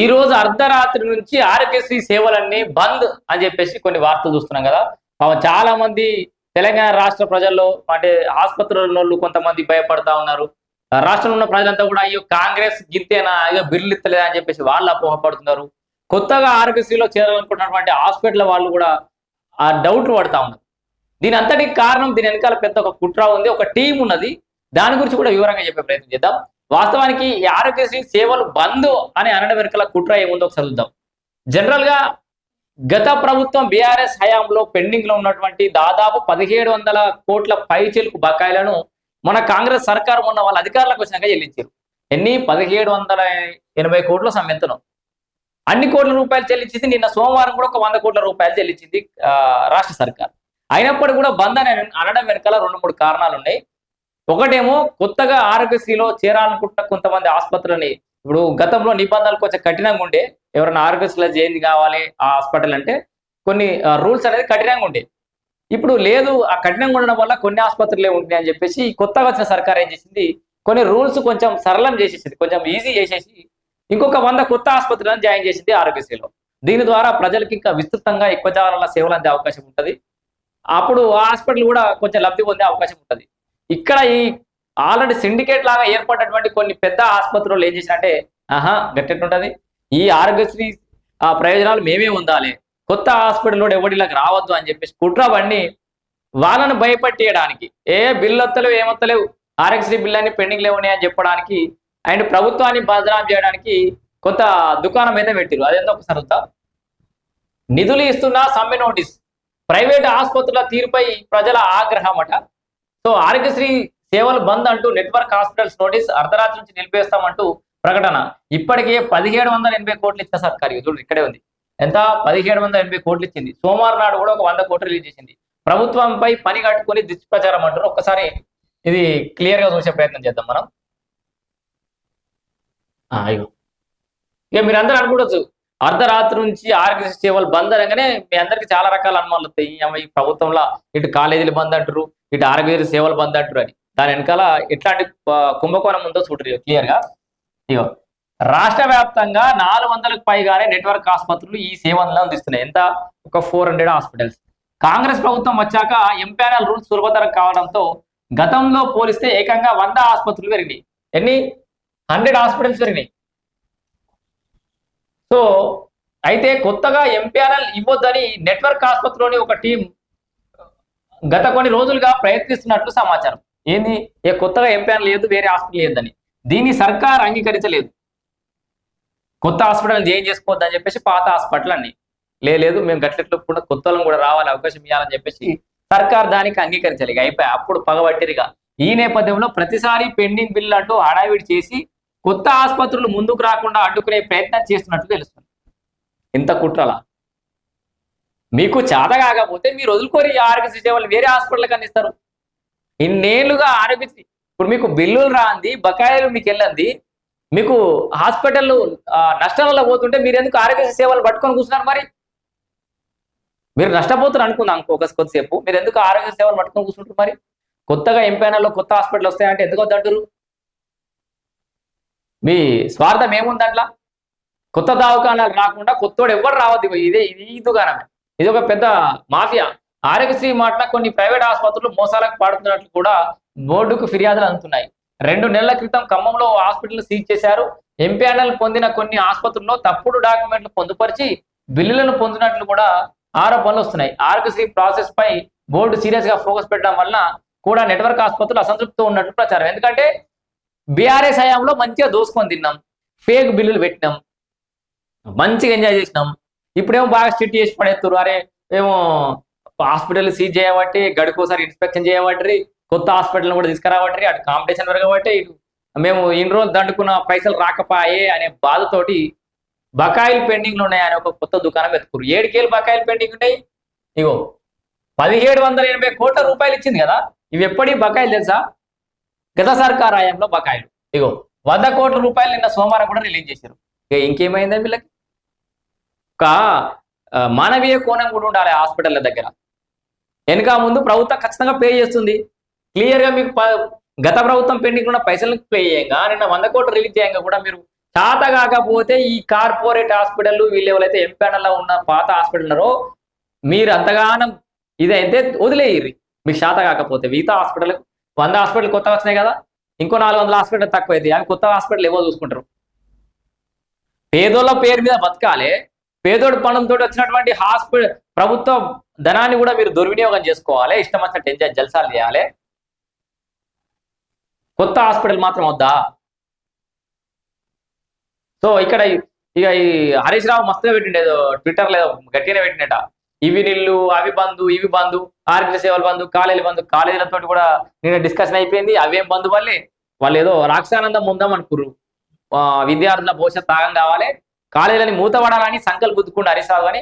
ఈ రోజు అర్ధరాత్రి నుంచి ఆరోగ్యశ్రీ సేవలన్నీ బంద్ అని చెప్పేసి కొన్ని వార్తలు చూస్తున్నాం కదా. పాపం చాలా మంది తెలంగాణ రాష్ట్ర ప్రజల్లో అంటే ఆసుపత్రుల కొంతమంది భయపడతా ఉన్నారు. ఆ రాష్ట్రంలో ఉన్న ప్రజలంతా కూడా అయ్యో కాంగ్రెస్ గింతేనా అయ్యో బిల్లు ఇస్తలేదా అని చెప్పేసి వాళ్ళు అపోహపడుతున్నారు. కొత్తగా ఆరోగ్యశ్రీలో చేరాలనుకుంటున్నటువంటి హాస్పిటల్ వాళ్ళు కూడా ఆ డౌట్ పడతా ఉన్నారు. దీని అంతటికి కారణం దీని వెనకాల పెద్ద ఒక కుట్ర ఉంది. ఒక టీం ఉన్నది. దాని గురించి కూడా వివరంగా చెప్పే ప్రయత్నం చేద్దాం. వాస్తవానికి ఈ ఆరోగ్యశ్రీ సేవలు బంద్ అని అనడం వెనుకల కుట్ర ఏముందో ఒకసారి చూద్దాం. జనరల్గా గత ప్రభుత్వం బీఆర్ఎస్ హయాంలో పెండింగ్లో ఉన్నటువంటి దాదాపు పదిహేడు వందల కోట్ల పైచిలుకు బకాయిలను మన కాంగ్రెస్ సర్కారం ఉన్న వాళ్ళ అధికారులకు వచ్చినాక చెల్లించారు. ఎన్ని? పదిహేడు వందల ఎనభై కోట్ల సమ్మెత్తనం అన్ని కోట్ల రూపాయలు చెల్లించింది నిన్న సోమవారం కూడా ఒక వంద కోట్ల రూపాయలు చెల్లించింది ఆ, రాష్ట్ర సర్కార్. అయినప్పటికీ కూడా బంద్ అని అనడం వెనకాల రెండు మూడు కారణాలు ఉన్నాయి. ఒకటేమో కొత్తగా ఆరోగ్యశ్రీలో చేరాలనుకుంటున్న కొంతమంది ఆసుపత్రులని. ఇప్పుడు గతంలో నిబంధనలు కొంచెం కఠినంగా ఉండే. ఎవరైనా ఆరోగ్యశ్రీలో చేయింది కావాలి ఆ హాస్పిటల్ అంటే కొన్ని రూల్స్ అనేది కఠినంగా ఉండే. ఇప్పుడు లేదు ఆ కఠినంగా ఉండడం వల్ల కొన్ని ఆసుపత్రులే ఉంటాయి అని చెప్పేసి కొత్తగా వచ్చిన సర్కార్ ఏం చేసింది? కొన్ని రూల్స్ కొంచెం సరళం చేసేసింది కొంచెం ఈజీ చేసేసి ఇంకొక వంద కొత్త ఆసుపత్రులను జాయిన్ చేసింది ఆరోగ్యశ్రీలో. దీని ద్వారా ప్రజలకు ఇంకా విస్తృతంగా ఎక్కువ జాగాల సేవలు అందే అవకాశం ఉంటుంది. అప్పుడు ఆ హాస్పిటల్ కూడా కొంచెం లబ్ధి పొందే అవకాశం ఉంటుంది. ఇక్కడ ఈ ఆల్రెడీ సిండికేట్ లాగా ఏర్పడినటువంటి కొన్ని పెద్ద ఆసుపత్రులు ఏం చేశారంటే ఆహా గట్టెట్టుంటది ఈ ఆరోగ్యశ్రీ ఆ ప్రయోజనాలు మేమే ఉండాలి. కొత్త హాస్పిటల్ కూడా ఎవరిలాగా రావద్దు అని చెప్పేసి కుట్ర వాళ్ళను భయపట్టేయడానికి. ఏ బిల్లు వస్తలేవు ఏమొత్తలేవు. ఆరోగ్యశ్రీ బిల్లు అని పెండింగ్ లేవు అని చెప్పడానికి అండ్ ప్రభుత్వాన్ని బదనాం చేయడానికి కొంత దుకాణం అయితే పెట్టిరు అదేందో ఒకసారి వద్దా నిధులు ఇస్తున్న సమ్మె నోటీస్. ప్రైవేట్ ఆసుపత్రుల తీరుపై ప్రజల ఆగ్రహం అట. సో ఆరోగ్యశ్రీ సేవలు బంద్ అంటూ నెట్వర్క్ హాస్పిటల్స్ నోటీస్ అర్ధరాత్రి నుంచి నిలిపేస్తామంటూ ప్రకటన. ఇప్పటికే పదిహేడు వందల ఎనభై కోట్లు ఇచ్చిన సర్కారు. చూడు ఇక్కడే ఉంది. ఎంత? పదిహేడు వందల ఎనభై కోట్లు ఇచ్చింది. సోమవారం నాడు కూడా ఒక వంద కోట్లు రిలీజ్ చేసింది. ప్రభుత్వంపై పని కట్టుకుని దుష్ప్రచారం అంటారు ఒక్కసారి ఇది క్లియర్గా చూసే ప్రయత్నం చేద్దాం మనం. అయ్యో ఇక మీరు అందరూ అనుకోవచ్చు అర్ధరాత్రి నుంచి ఆరోగ్య సేవలు బంద్ అనగానే మీ అందరికి చాలా రకాల అనుమానాలు వస్తాయి. ఈ ప్రభుత్వంలో ఇటు కాలేజీలు బంద్ అంటారు ఇటు ఆరోగ్య సేవలు బంద్ అంటారు అని. దాని వెనకాల ఎట్లాంటి కుంభకోణం ఉందో చూడరు క్లియర్గా? ఇగో రాష్ట్ర వ్యాప్తంగా నాలుగు వందలకు పైగానే నెట్వర్క్ ఆసుపత్రులు ఈ సేవలను అందిస్తున్నాయి. ఎంత? ఒక ఫోర్ హండ్రెడ్ హాస్పిటల్స్. కాంగ్రెస్ ప్రభుత్వం వచ్చాక ఎంపానల్ రూల్స్ సులభతరం కావడంతో గతంలో పోలిస్తే ఏకంగా వంద ఆసుపత్రులు పెరిగినాయి. ఎన్ని? హండ్రెడ్ హాస్పిటల్స్ పెరిగినాయి. సో అయితే కొత్తగా ఎంపీఆర్ఎల్ ఇవ్వద్దని నెట్వర్క్ ఆసుపత్రిలోని ఒక టీం గత కొన్ని రోజులుగా ప్రయత్నిస్తున్నట్లు సమాచారం. ఏంది? ఏ కొత్తగా ఎంపీఆర్ లేదు వేరే హాస్పిటల్ లేదని. దీన్ని సర్కార్ అంగీకరించలేదు. కొత్త హాస్పిటల్ ఏం చేసుకోవద్దని అని చెప్పేసి పాత హాస్పిటల్ అన్ని లేదు మేము గట్లెట్లు కూడా కొత్త కూడా రావాలి అవకాశం ఇవ్వాలని చెప్పేసి సర్కార్ దానికి అంగీకరించలేక అయిపోయి అప్పుడు పగబట్టిరిగా. ఈ నేపథ్యంలో ప్రతిసారి పెండింగ్ బిల్లు అంటూ హడావిడి చేసి కొత్త ఆసుపత్రులు ముందుకు రాకుండా అడ్డుకునే ప్రయత్నం చేస్తున్నట్టు తెలుస్తుంది. ఇంత కుట్రలా? మీకు చేత కాకపోతే మీరు వదులుకోరి ఈ ఆరోగ్య సేవలు వేరే హాస్పిటల్కి అందిస్తారు. ఇన్నేళ్ళుగా ఆరోగ్య ఇప్పుడు మీకు బిల్లులు రాంది బకాయిలు మీకు వెళ్ళంది. మీకు హాస్పిటల్ నష్టాలలో పోతుంటే మీరు ఎందుకు ఆరోగ్య సేవలు పట్టుకొని కూర్చున్నారు మరి? మీరు నష్టపోతున్నారు అనుకుందాం ఒక కొద్దిసేపు. మీరు ఎందుకు ఆరోగ్య సేవలు పట్టుకొని కూర్చుంటారు మరి? కొత్తగా ఎంపైనల్లో కొత్త హాస్పిటల్ వస్తాయంటే ఎందుకు వద్దంటారు మీ స్వార్థం ఏముంది అట్లా కొత్త దావకాణాలు రాకుండా కొత్తోడు ఎవరు రావద్దు ఇదే ఇది దుకాణమే ఇది ఒక పెద్ద మాఫియా. ఆరోగ్యశ్రీ మాట కొన్ని ప్రైవేట్ ఆసుపత్రులు మోసాలకు పాడుతున్నట్లు కూడా బోర్డుకు ఫిర్యాదులు అందుతున్నాయి. రెండు నెలల క్రితం ఖమ్మంలో హాస్పిటల్ సీజ్ చేశారు. ఎంపీఎన్ఎల్ పొందిన కొన్ని ఆసుపత్రుల్లో తప్పుడు డాక్యుమెంట్లు పొందుపరిచి బిల్లులను పొందినట్లు కూడా ఆరోపణలు వస్తున్నాయి. ఆరోగ్యశ్రీ ప్రాసెస్ పై బోర్డు సీరియస్గా ఫోకస్ పెట్టడం వలన కూడా నెట్వర్క్ ఆసుపత్రులు అసంతృప్తితో ఉన్నట్లు ప్రచారం. ఎందుకంటే బీఆర్ఎస్ హయాంలో మంచిగా దోసుకొని తిన్నాం. ఫేక్ బిల్లులు పెట్టినాం. మంచిగా ఎంజాయ్ చేసినాం. ఇప్పుడేమో బాగా స్ట్రిక్ట్ చేసి పడేస్తారు అరే ఏమో హాస్పిటల్ సీజ్ చేయబట్టి గడికోసారి ఇన్స్పెక్షన్ చేయబట్టి కొత్త హాస్పిటల్ కూడా తీసుకురాబట్టి అటు కాంపిటీషన్ పెరగబట్టి ఇటు మేము ఇన్ని రోజులు దండుకున్న పైసలు రాకపాయే అనే బాధతోటి బకాయిలు పెండింగ్లు ఉన్నాయి అని ఒక కొత్త దుకాణం వెతుకురు ఏడుకేళ్ళు బకాయిలు పెండింగ్ ఉన్నాయి? ఇగో పదిహేడు వందల ఎనభై కోట్ల రూపాయలు ఇచ్చింది కదా? ఇవి ఎప్పటి బకాయిలు తెలుసా? గత సర్కార్ హయాంలో బకాయిలు. ఇగో వంద కోట్ల రూపాయలు నిన్న సోమవారం కూడా రిలీజ్ చేశారు. ఇంకేమైందా వీళ్ళకి? ఒక మానవీయ కోణం కూడా ఉండాలి హాస్పిటల్ దగ్గర. వెనుక ముందు ప్రభుత్వం ఖచ్చితంగా పే చేస్తుంది. క్లియర్గా మీకు గత ప్రభుత్వం పెండింగ్ ఉన్న పైసలు పే చేయంగా. నిన్న వంద కోట్లు రిలీజ్ చేయంగా కూడా మీరు చేత కాకపోతే ఈ కార్పొరేట్ హాస్పిటల్ వీళ్ళు ఎవరైతే ఎంపీఎన్ఎల్లో ఉన్న పాత హాస్పిటల్ ఉన్నారో మీరు అంతగానం ఇదైతే వదిలేయర్రి. మీకు శాత కాకపోతే మిగతా హాస్పిటల్ వంద హాస్పిటల్ కొత్త వచ్చినాయి కదా. ఇంకో నాలుగు వందల హాస్పిటల్ తక్కువ అయితే అవి కొత్త హాస్పిటల్ ఏవో చూసుకుంటారు? పేదోళ్ళ పేరు మీద బతకాలి. పేదోడు పనులతో వచ్చినటువంటి హాస్పిటల్ ప్రభుత్వ ధనాన్ని కూడా మీరు దుర్వినియోగం చేసుకోవాలి. ఇష్టం వచ్చినట్టు ఎంజాయ్ జల్సాలు చేయాలి. కొత్త హాస్పిటల్ మాత్రం వద్దా? సో ఇక్కడ ఇక ఈ హరీష్ రావు మస్తుగా పెట్టిండేదో ట్విట్టర్ లేదో గట్టిగానే పెట్టినట ఇవి నీళ్ళు అవి బంధు ఇవి బంధు ఆరోగ్య సేవలు బంధు కాలేజీలు బంధు కాలేజీలతో కూడా నిన్న డిస్కషన్ అయిపోయింది. అవేం బంధు వల్లే వాళ్ళు ఏదో రాక్షానందం ఉందాం అనుకుర్రు. విద్యార్థుల భవిష్యత్ తాగం కావాలి. కాలేజీలని మూతపడాలని సంకల్పుద్దుకుండా హరీష్ అని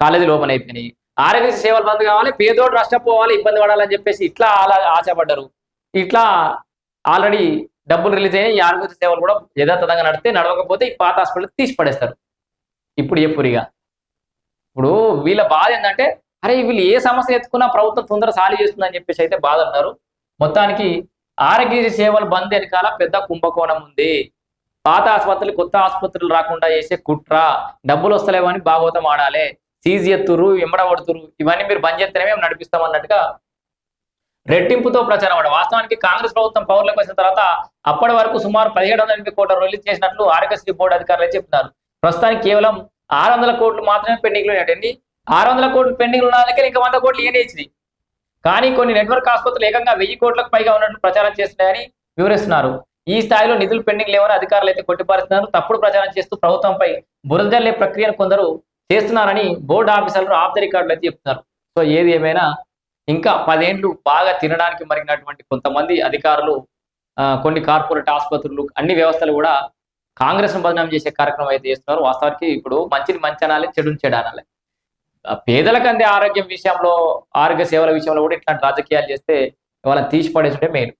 కాలేజీలు ఓపెన్ అయిపోయినాయి. ఆరోగ్య సేవలు బంద్ కావాలి పేదోడు నష్టపోవాలి ఇబ్బంది పడాలని చెప్పేసి ఇట్లా అలా ఆశపడ్డారు. ఇట్లా ఆల్రెడీ డబ్బులు రిలీజ్ అయినాయి ఈ ఆరోగ్య సేవలు కూడా యథాతథంగా నడితే నడవకపోతే ఈ పాత హాస్పిటల్ తీసి పడేస్తారు ఇప్పుడు చెప్పురిగా. ఇప్పుడు వీళ్ళ బాధ ఏంటంటే అరే వీళ్ళు ఏ సమస్య ఎత్తుకున్నా ప్రభుత్వం తొందర సాలి చేస్తుందని చెప్పేసి అయితే బాధ అన్నారు. మొత్తానికి ఆరోగ్య సేవలు బంద్ వెనకాల పెద్ద కుంభకోణం ఉంది. పాత ఆసుపత్రులు కొత్త ఆసుపత్రులు రాకుండా చేసే కుట్ర. డబ్బులు వస్తలేవని భాగవతం ఆడాలి. సీజీ ఎత్తురు ఎంబడబడుతురు ఇవన్నీ మీరు బంద్ చేస్తేనే మేము నడిపిస్తాం అన్నట్టుగా రెట్టింపుతో ప్రచారం అవ్వడం వాస్తవానికి కాంగ్రెస్ ప్రభుత్వం పవర్లోకి వచ్చిన తర్వాత అప్పటి వరకు సుమారు పదిహేడు వందల ఎనభై కోట్ల రిలీజ్ చేసినట్లు ఆరోగ్యశ్రీ బోర్డు అధికారులు చెప్తున్నారు ప్రస్తుతానికి కేవలం ఆరు వందల కోట్లు మాత్రమే పెండింగ్లు ఉన్నాయండి ఆరు వందల కోట్లు పెండింగ్లు ఉన్నందుకే ఇంకా వంద కోట్లు ఏనే కానీ కొన్ని నెట్వర్క్ ఆసుపత్రులు ఏకంగా వెయ్యి కోట్లకు పైగా ఉన్నట్లు ప్రచారం చేస్తున్నాయని వివరిస్తున్నారు. ఈ స్థాయిలో నిధులు పెండింగ్ లేవని అధికారులు అయితే కొట్టిపారుస్తున్నారు. తప్పుడు ప్రచారం చేస్తూ ప్రభుత్వంపై బురదల్లే ప్రక్రియను కొందరు చేస్తున్నారని బోర్డు ఆఫీసర్లు ఆఫ్ ద రికార్డులు అయితే చెప్తున్నారు. సో ఏది ఏమైనా ఇంకా పదేండ్లు బాగా తినడానికి మరిగినటువంటి కొంతమంది అధికారులు కొన్ని కార్పొరేట్ ఆసుపత్రులు అన్ని వ్యవస్థలు కూడా కాంగ్రెస్ బదనాం చేసే కార్యక్రమం అయితే చేస్తున్నారు. వాస్తవానికి ఇప్పుడు మంచిని మంచి అనాలి చెడుని చెడు అనాలి. పేదలకు అందే ఆరోగ్యం విషయంలో ఆరోగ్య సేవల విషయంలో కూడా ఇట్లాంటి రాజకీయాలు చేస్తే వాళ్ళని తీసి పడేసుంటే మెయిన్